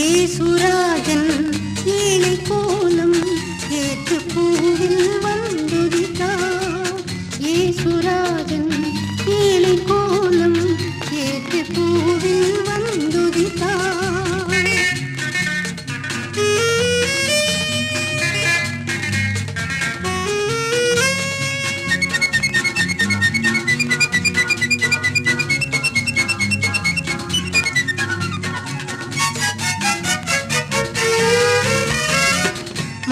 ஏசுராஜன் ஏழை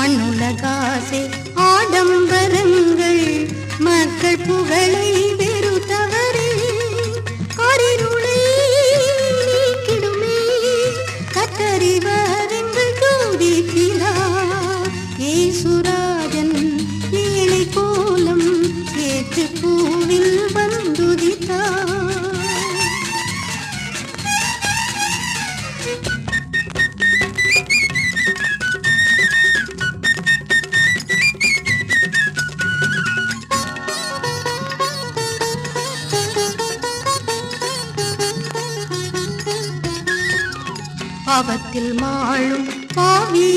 மண்ணுலகாசை ஆடம்பரங்கள் மக்கள் புகழை பாவத்தில் மாழும் பாவி.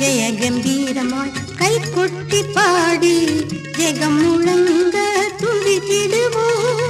ஜெய கம்பீரமாய் கை கொட்டி பாடி ஜெகம் முழங்க துதித்திடுவோம்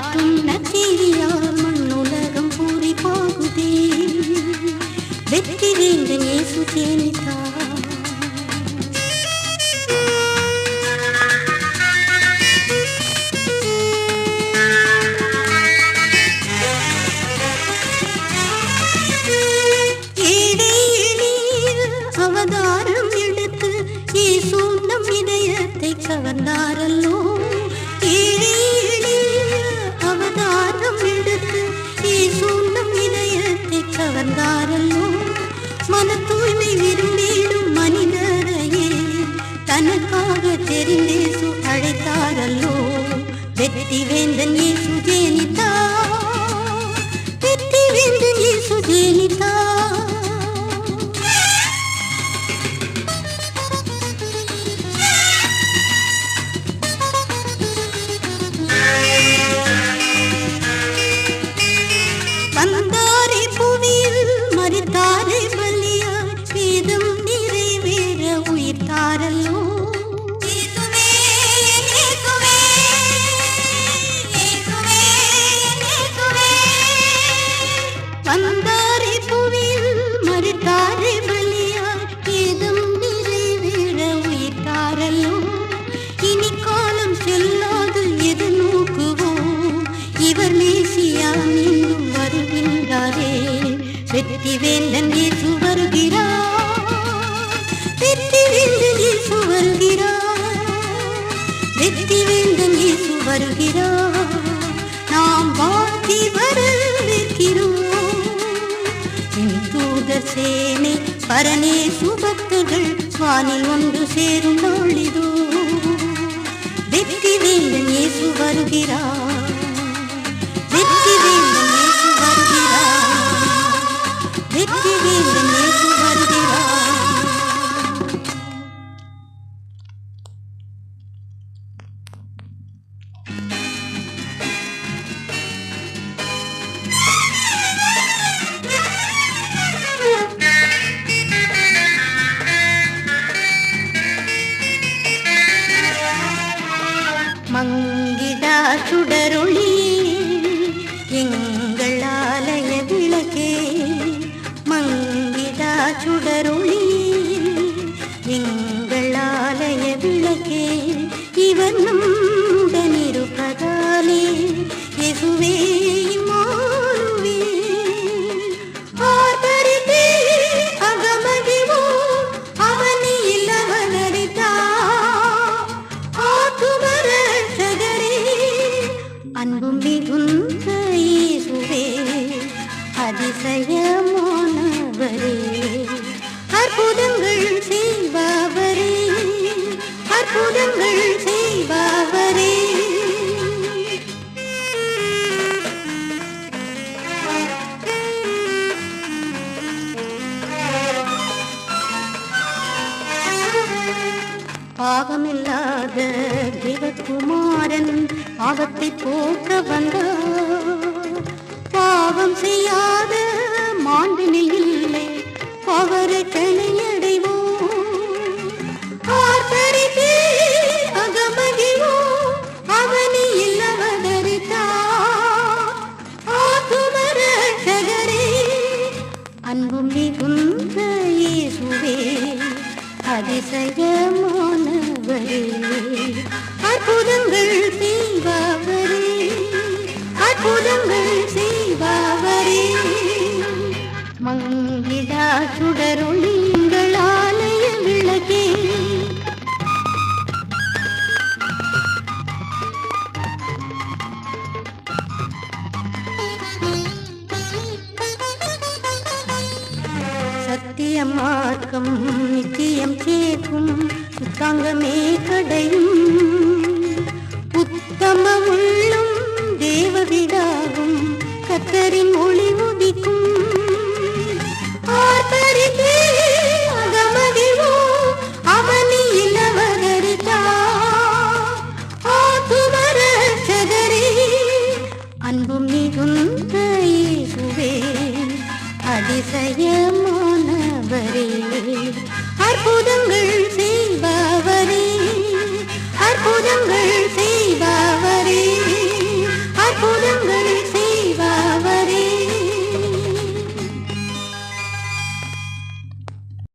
சாற்றும் நச்செய்தியால் மண்ணுலகம் பூரி போகுதே வெற்றி வேந்தன் இயேசு ஜெனிதா அவதாரம் எடுத்து இயேசு நம் இதயத்தை கவர்ந்தாரல்லோ தனக்காக தெரிந்தேசு அழைத்தாரல்லோ. வெற்றி வேந்தன் ஏசு ஜெனிதா வெற்றி வேண்டும் இயேசு வருகிறார். நாம் வாழ்த்தி வரவேற்கிறோம் என் தூதர் சேனை பரனே சுபக்தர்கள் வானில் ஒன்று சேரும் நாளிதோ வெற்றி வேண்டும் இயேசு வருகிறார். வெற்றி வேண்டும் இயேசு வருகிறார். வெற்றி வேண்டும் பாகமில்லாத தேவகுமாரன் பாவத்தை போக்க வந்தார். பாவம் செய்யாத மாண்பினில் இல்லை அவரை கணையடைவோம் ஆர்ப்பரித்தே அகமகிவோம் அவனி இல்லவதரித்தார் ஆத்துமரட்சகரே அன்பும் மிகுந்த இயேசுவே அதிசயமானவரே அற்புதங்கள் செய்பவரே அற்புதங்கள் செய்பவரே மங்கிடா சுடரொளிங்கள் நித்தியம் மார்க்கம் நித்தியம் கேட்கும் தங்கமே கடையும். உத்தம உள்ளும் தேவவிடாகும் கத்தரின் ஒளி உதிக்கும். ஆர்த்த அற்புதம்